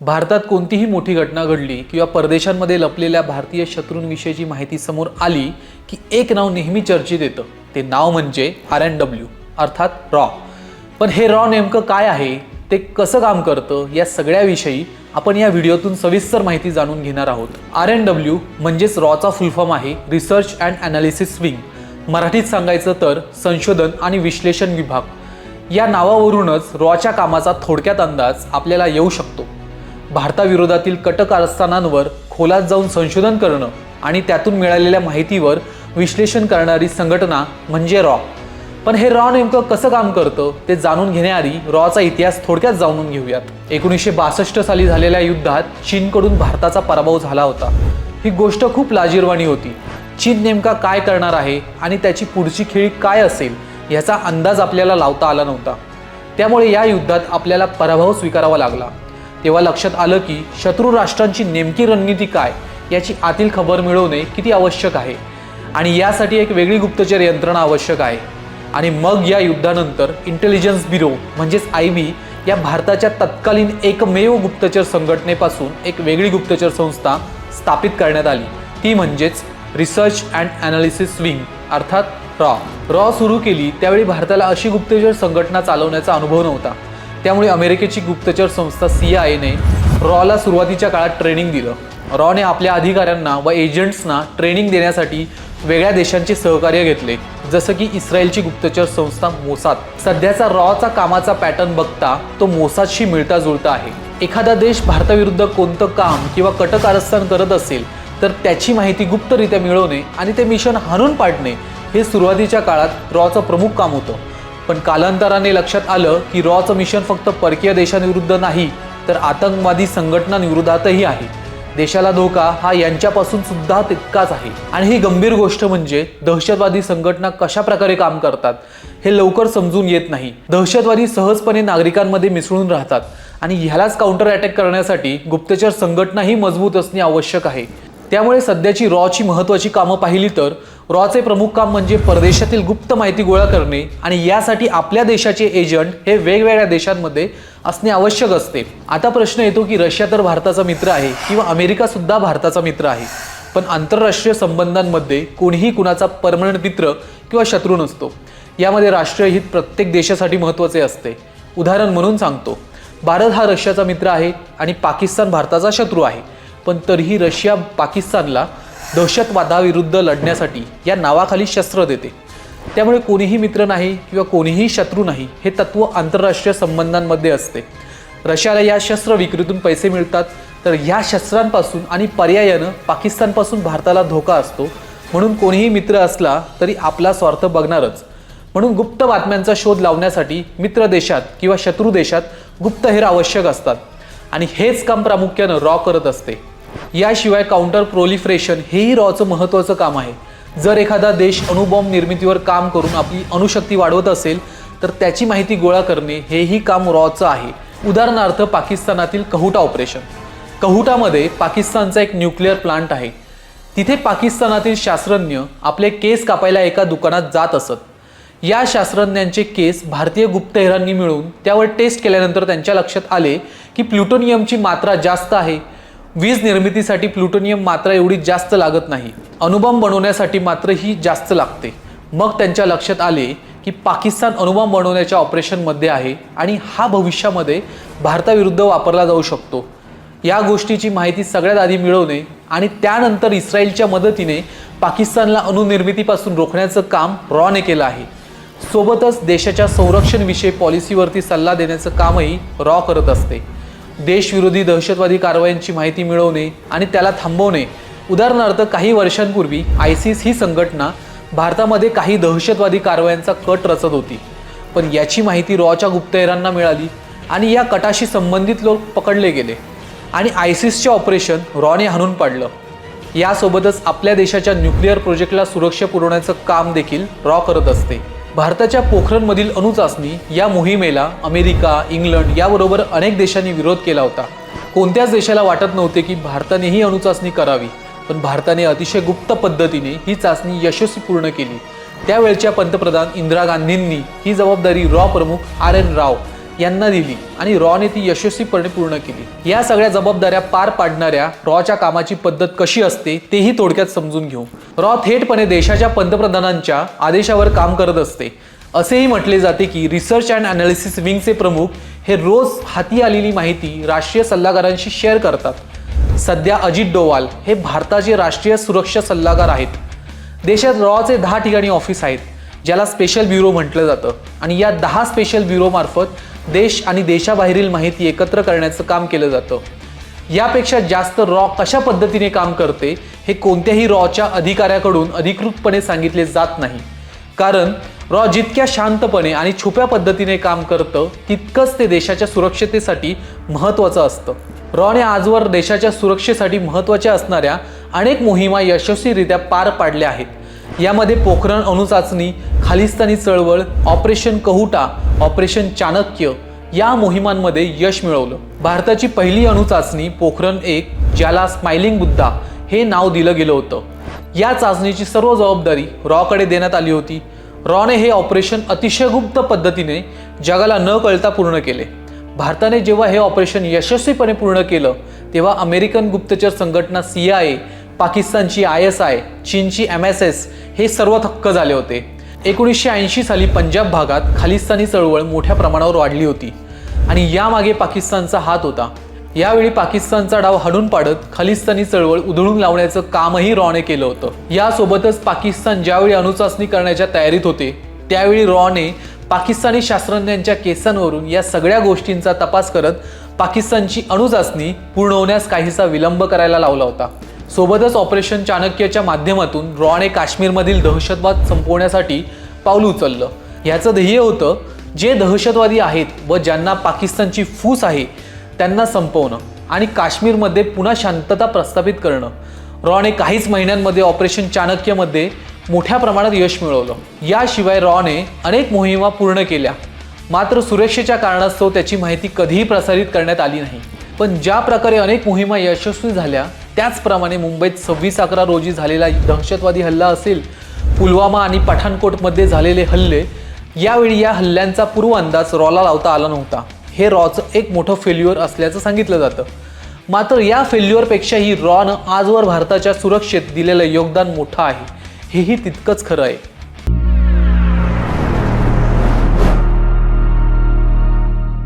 भारतात कोणतीही मोठी घटना घडली किंवा परदेशांमध्ये लपलेल्या भारतीय शत्रूंविषयीची माहिती समोर आली की एक नाव नेहमी चर्चेत येतं. ते नाव म्हणजे आर एन डब्ल्यू अर्थात रॉ. पण हे रॉ नेमकं काय आहे? ते कसं काम करतं? या सगळ्याविषयी आपण या व्हिडिओतून सविस्तर माहिती जाणून घेणार आहोत. आर एन डब्ल्यू म्हणजेच रॉचा फुलफॉर्म आहे. रिसर्च अँड अनालिसिस विंग मराठीत सांगायचं तर संशोधन आणि विश्लेषण विभाग. या नावावरूनच रॉच्या कामाचा थोडक्यात अंदाज आपल्याला येऊ शकतो. भारताविरोधातील कट कारस्थानांवर खोलात जाऊन संशोधन करणं आणि त्यातून मिळालेल्या माहितीवर विश्लेषण करणारी संघटना म्हणजे रॉ. पण हे रॉ नेमकं कसं काम करतं ते जाणून घेण्याआधी रॉचा इतिहास थोडक्यात जाणून घेऊयात. एकोणीसशे बासष्ट साली झालेल्या युद्धात चीनकडून भारताचा पराभव झाला होता. ही गोष्ट खूप लाजीरवाणी होती. चीन नेमका काय करणार आहे आणि त्याची पुढची खेळी काय असेल याचा अंदाज आपल्याला लावता आला नव्हता. त्यामुळे या युद्धात आपल्याला पराभव स्वीकारावा लागला. तेव्हा लक्षात आलं की शत्रू राष्ट्रांची नेमकी रणनीती काय याची आतील खबर मिळवणे किती आवश्यक आहे? आणि यासाठी एक वेगळी गुप्तचर यंत्रणा आवश्यक आहे. आणि मग या युद्धानंतर इंटेलिजन्स ब्युरो म्हणजेच आय बी या भारताच्या तत्कालीन एकमेव गुप्तचर संघटनेपासून एक वेगळी गुप्तचर संस्था स्थापित करण्यात आली. ती म्हणजेच रिसर्च अँड अनालिसिस विंग अर्थात रॉ. रॉ सुरू केली त्यावेळी भारताला अशी गुप्तचर संघटना चालवण्याचा अनुभव नव्हता. त्यामुळे अमेरिकेची गुप्तचर संस्था सी आय एने रॉला सुरुवातीच्या काळात ट्रेनिंग दिलं. रॉने आपल्या अधिकाऱ्यांना व एजंट्सना ट्रेनिंग देण्यासाठी वेगळ्या देशांचे सहकार्य घेतले जसं की इस्रायलची गुप्तचर संस्था मोसाद. सध्याचा रॉचा कामाचा पॅटर्न बघता तो मोसादशी मिळता जुळता आहे. एखादा देश भारताविरुद्ध कोणतं काम किंवा कटकारस्थान करत असेल तर त्याची माहिती गुप्तरित्या मिळवणे आणि ते मिशन हाणून पाडणे हे सुरुवातीच्या काळात रॉचं प्रमुख काम होतं. पण कालांतराने लक्षात आलं की रॉचं मिशन फक्त परकीय देशांविरुद्ध नाही तर आतंकवादी संघटनांविरोधातही आहे. देशाला धोका हा यांच्यापासून सुद्धा तितकाच आहे. आणि ही गंभीर गोष्ट म्हणजे दहशतवादी संघटना कशा प्रकारे काम करतात हे लवकर समजून येत नाही. दहशतवादी सहजपणे नागरिकांमध्ये मिसळून राहतात. आणि ह्यालाच काउंटर अटॅक करण्यासाठी गुप्तचर संघटनाही मजबूत असणे आवश्यक आहे. त्यामुळे सध्याची रॉची महत्त्वाची कामं पाहिली तर रॉचे प्रमुख काम म्हणजे परदेशातील गुप्त माहिती गोळा करणे आणि यासाठी आपल्या देशाचे एजंट हे वेगवेगळ्या देशांमध्ये असणे आवश्यक असते. आता प्रश्न येतो की रशिया तर भारताचा मित्र आहे किंवा अमेरिका सुद्धा भारताचा मित्र आहे. पण आंतरराष्ट्रीय संबंधांमध्ये कोणीही कुणाचा परमनंट मित्र किंवा शत्रू नसतो. यामध्ये राष्ट्रीय हित प्रत्येक देशासाठी महत्त्वाचे असते. उदाहरण म्हणून सांगतो. भारत हा रशियाचा मित्र आहे आणि पाकिस्तान भारताचा शत्रू आहे. पण तरीही रशिया पाकिस्तानला दहशतवादाविरुद्ध लढण्यासाठी या नावाखाली शस्त्र देते. त्यामुळे कोणीही मित्र नाही किंवा कोणीही शत्रू नाही हे तत्त्व आंतरराष्ट्रीय संबंधांमध्ये असते. रशियाला या शस्त्र विक्रीतून पैसे मिळतात. तर ह्या शस्त्रांपासून आणि पर्यायानं पाकिस्तानपासून भारताला धोका असतो. म्हणून कोणीही मित्र असला तरी आपला स्वार्थ बघणारच. म्हणून गुप्त बातम्यांचा शोध लावण्यासाठी मित्र देशात किंवा शत्रू देशात गुप्तहेर आवश्यक असतात. आणि हेच काम प्रामुख्यानं रॉ करत असते. याशिवाय काउंटर प्रोलिफरेशन हेही रॉचं महत्त्वाचं काम आहे. जर एखादा देश अणुबॉम्ब निर्मितीवर काम करून आपली अणुशक्ती वाढवत असेल तर त्याची माहिती गोळा करणे हेही काम रॉचं आहे. उदाहरणार्थ पाकिस्तानातील कहुटा ऑपरेशन कहुटामध्ये पाकिस्तानचा एक न्यूक्लिअर प्लांट आहे. तिथे पाकिस्तानातील शास्त्रज्ञ आपले केस कापायला एका दुकानात जात असत. या शास्त्रज्ञांचे केस भारतीय गुप्तहेरांनी मिळून त्यावर टेस्ट केल्यानंतर त्यांच्या लक्षात आले की प्लुटोनियमची मात्रा जास्त आहे. वीज निर्मितीसाठी प्लुटोनियम मात्रा एवढी जास्त लागत नाही. अणुबॉम्ब बनवण्यासाठी मात्र ही जास्त लागते. मग त्यांच्या लक्षात आले की पाकिस्तान अणुबॉम्ब बनवण्याच्या ऑपरेशनमध्ये आहे आणि हा भविष्यामध्ये भारताविरुद्ध वापरला जाऊ शकतो. या गोष्टीची माहिती सगळ्यात आधी मिळवणे आणि त्यानंतर इस्रायलच्या मदतीने पाकिस्तानला अणुनिर्मितीपासून रोखण्याचं काम रॉने केलं आहे. सोबतच देशाच्या संरक्षणविषयी पॉलिसीवरती सल्ला देण्याचं कामही रॉ करत असते. देशविरोधी दहशतवादी कारवायांची माहिती मिळवणे आणि त्याला थांबवणे. उदाहरणार्थ काही वर्षांपूर्वी आयसिस ही संघटना भारतामध्ये काही दहशतवादी कारवायांचा कट रचत होती. पण याची माहिती रॉच्या गुप्तहेरांना मिळाली आणि या कटाशी संबंधित लोक पकडले गेले आणि आयसिसचे ऑपरेशन रॉने हाणून पाडलं. यासोबतच आपल्या देशाच्या न्यूक्लिअर प्रोजेक्टला सुरक्षा पुरवण्याचं काम देखील रॉ करत असते. भारताच्या पोखरणमधील अणुचाचणी या मोहिमेला अमेरिका इंग्लंड याबरोबर अनेक देशांनी विरोध केला होता. कोणत्याच देशाला वाटत नव्हते की भारतानेही अणुचाचणी करावी पण भारताने अतिशय गुप्त पद्धतीने ही चाचणी यशस्वी पूर्ण केली. त्यावेळच्या पंतप्रधान इंदिरा गांधींनी ही जबाबदारी रॉ प्रमुख आर एन राव यांना दिली आणि रॉने ती यशस्वीपणे पूर्ण केली. या सगळ्या जबाबदाऱ्या पार पाडणाऱ्या रॉच्या कामाची पद्धत कशी असते तेही थोडक्यात समजून घेऊ. रॉ थेटपणे देशाच्या पंतप्रधानांच्या आदेशावर काम करत असते. असेही म्हटले जाते की रिसर्च अँड अनालिसिस विंगचे प्रमुख हे रोज हाती आलेली माहिती राष्ट्रीय सल्लागारांशी शेअर करतात. सध्या अजित डोवाल हे भारताचे राष्ट्रीय सुरक्षा सल्लागार आहेत. देशात रॉचे दहा ठिकाणी ऑफिस आहेत ज्याला स्पेशल ब्युरो म्हटलं जातं. आणि या दहा स्पेशल ब्युरोमार्फत देश आणि देशाबाहेरील माहिती एकत्र करण्याचं काम केलं जातं. यापेक्षा जास्त रॉ कशा पद्धतीने काम करते हे कोणत्याही रॉच्या अधिकाऱ्याकडून अधिकृतपणे सांगितले जात नाही. कारण रॉ जितक्या शांतपणे आणि छुप्या पद्धतीने काम करतं तितकंच ते देशाच्या सुरक्षतेसाठी महत्त्वाचं असतं. रॉने आजवर देशाच्या सुरक्षेसाठी महत्त्वाच्या असणाऱ्या अनेक मोहिमा यशस्वीरित्या पार पाडल्या आहेत. यामध्ये पोखरण अणुचाचणी खालिस्तानी चळवळ ऑपरेशन कहुटा ऑपरेशन चाणक्य या मोहिमांमध्ये यश मिळवलं. भारताची पहिली अणुचाचणी पोखरण एक ज्याला स्माइलिंग बुद्धा हे नाव दिलं गेलं होतं. या चाचणीची सर्व जबाबदारी रॉकडे देण्यात आली होती. रॉने हे ऑपरेशन अतिशय गुप्त पद्धतीने जगाला न कळता पूर्ण केले. भारताने जेव्हा हे ऑपरेशन यशस्वीपणे पूर्ण केलं तेव्हा अमेरिकन गुप्तचर संघटना सी आय ए पाकिस्तानची आय एस आय चीनची एम एस एस हे सर्व थक्क झाले होते. एकोणीसशे ऐंशी साली पंजाब भागात खालिस्तानी चळवळ मोठ्या प्रमाणावर वाढली होती आणि यामागे पाकिस्तानचा हात होता. यावेळी पाकिस्तानचा डाव हाडून पाडत खालिस्तानी चळवळ उधळून लावण्याचं कामही रॉने केलं होतं. यासोबतच पाकिस्तान ज्यावेळी अणुचाचणी करण्याच्या तयारीत होते त्यावेळी रॉने पाकिस्तानी शास्त्रज्ञांच्या केसांवरून या सगळ्या गोष्टींचा तपास करत पाकिस्तानची अणुचाचणी पूर्ण होण्यास काहीसा विलंब करायला लावला होता. सोबतच ऑपरेशन चाणक्यच्या माध्यमातून रॉने काश्मीरमधील दहशतवाद संपवण्यासाठी पाऊल उचललं. ह्याचं ध्येय होतं जे दहशतवादी आहेत व ज्यांना पाकिस्तानची फूस आहे त्यांना संपवणं आणि काश्मीरमध्ये पुन्हा शांतता प्रस्थापित करणं. रॉने काहीच महिन्यांमध्ये ऑपरेशन चाणक्यमध्ये मोठ्या प्रमाणात यश मिळवलं. याशिवाय रॉने अनेक मोहिमा पूर्ण केल्या. मात्र सुरक्षेच्या कारणास्तव त्याची माहिती कधीही प्रसारित करण्यात आली नाही. पण ज्या प्रकारे अनेक मोहिमा यशस्वी झाल्या त्याचप्रमाणे मुंबईत सव्वीस अकरा रोजी झालेला दहशतवादी हल्ला असेल पुलवामा आणि पठाणकोटमध्ये झालेले हल्ले यावेळी या हल्ल्यांचा पूर्व अंदाज रॉला लावता आला नव्हता. हे रॉचं एक मोठं फेल्युअर असल्याचं सांगितलं जातं. मात्र या फेल्युअरपेक्षाही रॉनं आजवर भारताच्या सुरक्षेत दिलेलं योगदान मोठं आहे. हेही तितकंच खरं आहे.